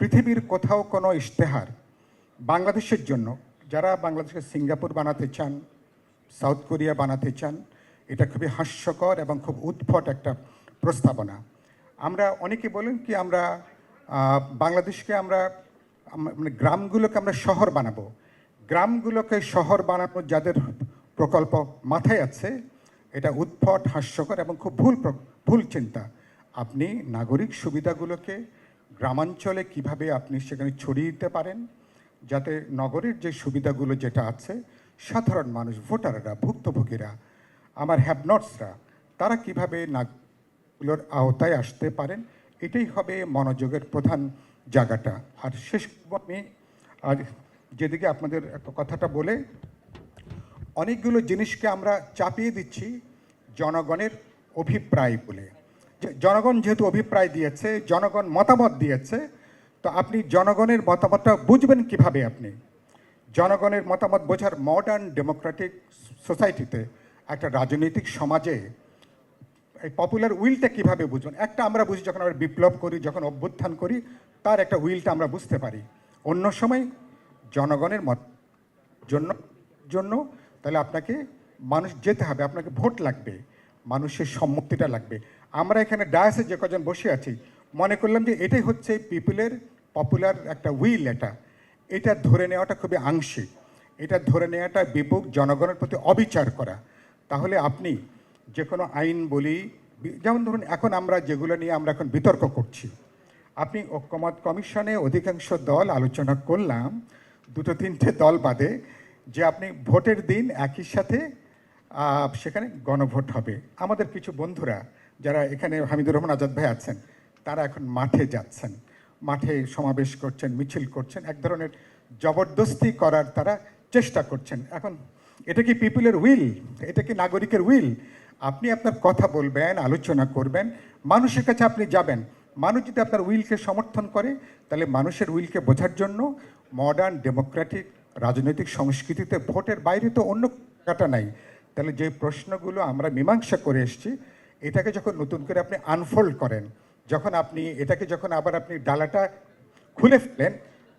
পৃথিবীর কোথাও কোনো ইশতেহার বাংলাদেশের জন্য, যারা বাংলাদেশকে সিঙ্গাপুর বানাতে চান, সাউথ কোরিয়া বানাতে চান, এটা খুবই হাস্যকর এবং খুব উদ্ভট একটা প্রস্তাবনা। আমরা অনেকে বলেন কি, আমরা বাংলাদেশকে আমরা মানে গ্রামগুলোকে আমরা শহর বানাবো। গ্রামগুলোকে শহর বানানোর যাদের প্রকল্প মাথায় আছে, এটা উদ্ভট, হাস্যকর এবং খুব ভুল ভুল চিন্তা। আপনি নাগরিক সুবিধাগুলোকে গ্রামাঞ্চলে কীভাবে আপনি সেখানে ছড়িয়ে দিতে পারেন, যাতে নগরের যে সুবিধাগুলো যেটা আছে, সাধারণ মানুষ, ভোটাররা, ভুক্তভোগীরা, আমার হ্যাবনটসরা তারা কীভাবে নাগরিকগুলোর আওতায় আসতে পারেন, এটাই হবে মনোযোগের প্রধান জায়গাটা। আর শেষ আমি আর যেদিকে আপনাদের কথাটা বলে, অনেকগুলো জিনিসকে আমরা চাপিয়ে দিচ্ছি জনগণের অভিপ্রায় বলে। জনগণ যেহেতু অভিপ্রায় দিয়েছে, জনগণ মতামত দিয়েছে, তো আপনি জনগণের মতামতটা বুঝবেন কীভাবে আপনি? জনগণের মতামত বোঝার মডার্ন ডেমোক্রেটিক সোসাইটিতে একটা রাজনৈতিক সমাজে এই পপুলার উইলটা কীভাবে বুঝবেন? একটা আমরা বুঝি যখন আমরা বিপ্লব করি, যখন অভ্যুত্থান করি, তার একটা উইলটা আমরা বুঝতে পারি। অন্য সময় জনগণের মত জন্য জন্য তাহলে আপনাকে মানুষ যেতে হবে, আপনাকে ভোট লাগবে, মানুষের সম্মতিটা লাগবে। আমরা এখানে ডায়াসে যে কজন বসে আছি, মনে করলাম যে এটাই হচ্ছে পিপুলের পপুলার একটা উইল এটা এটা ধরে নেওয়াটা খুবই আংশিক। এটা ধরে নেওয়াটা বিপুল জনগণের প্রতি অবিচার করা। তাহলে আপনি যে কোনো আইন বলি, যেমন ধরুন এখন আমরা যেগুলো নিয়ে আমরা এখন বিতর্ক করছি, আপনি ঐক্যমত কমিশনে অধিকাংশ দল আলোচনা করলাম, দুটো তিনটে দল বাদে, যে আপনি ভোটের দিন একই সাথে সেখানে গণভোট হবে। আমাদের কিছু বন্ধুরা যারা এখানে হামিদুর রহমান আজাদ ভাই আছেন, তারা এখন মাঠে যাচ্ছেন। মাঠে সমাবেশ করছেন, মিছিল করছেন, এক ধরনের জবরদস্তি করার তারা চেষ্টা করছেন। এখন এটা কি পিপুলের উইল? এটা কি নাগরিকের উইল? আপনি আপনার কথা বলবেন, আলোচনা করবেন, মানুষের কাছে আপনি যাবেন। মানুষ যদি আপনার উইলকে সমর্থন করে, তাহলে মানুষের উইলকে বোঝার জন্য মডার্ন ডেমোক্রেটিক রাজনৈতিক সংস্কৃতিতে ভোটের বাইরে তো অন্য জায়গাটা নাই। তাহলে যে প্রশ্নগুলো আমরা মীমাংসা করে এসেছি, এটাকে যখন নতুন করে আপনি আনফোল্ড করেন, যখন আপনি, এটাকে যখন আবার আপনি ডালাটা খুলে ফেলেন,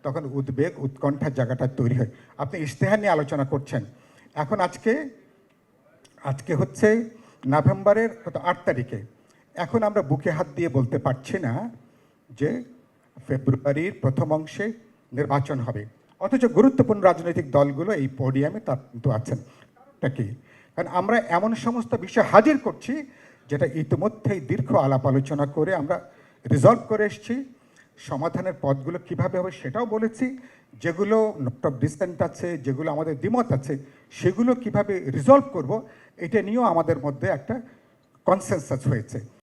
তখন উদ্বেগ, উৎকণ্ঠার জায়গাটা তৈরি হয়। আপনি ইশতেহার নিয়ে আলোচনা করছেন। এখন আজকে আজকে হচ্ছে নভেম্বরের কত, আট তারিখে। এখন আমরা বুকে হাত দিয়ে বলতে পারছি না যে ফেব্রুয়ারির প্রথম অংশে নির্বাচন হবে। অথচ গুরুত্বপূর্ণ রাজনৈতিক দলগুলো এই পোডিয়ামে তার কিন্তু আছেন। কি? কারণ আমরা এমন সমস্ত বিষয় হাজির করছি যেটা ইতিমধ্যেই দীর্ঘ আলাপ আলোচনা করে আমরা রিজলভ করে এসেছি। সমাধানের পথগুলো কীভাবে হবে সেটাও বলেছি। যেগুলো নোট অফ ডিসেন্ট আছে, যেগুলো আমাদের দ্বিমত আছে, সেগুলো কীভাবে রিজলভ করব, এটা নিয়েও আমাদের মধ্যে একটা কনসেনসাস হয়েছে।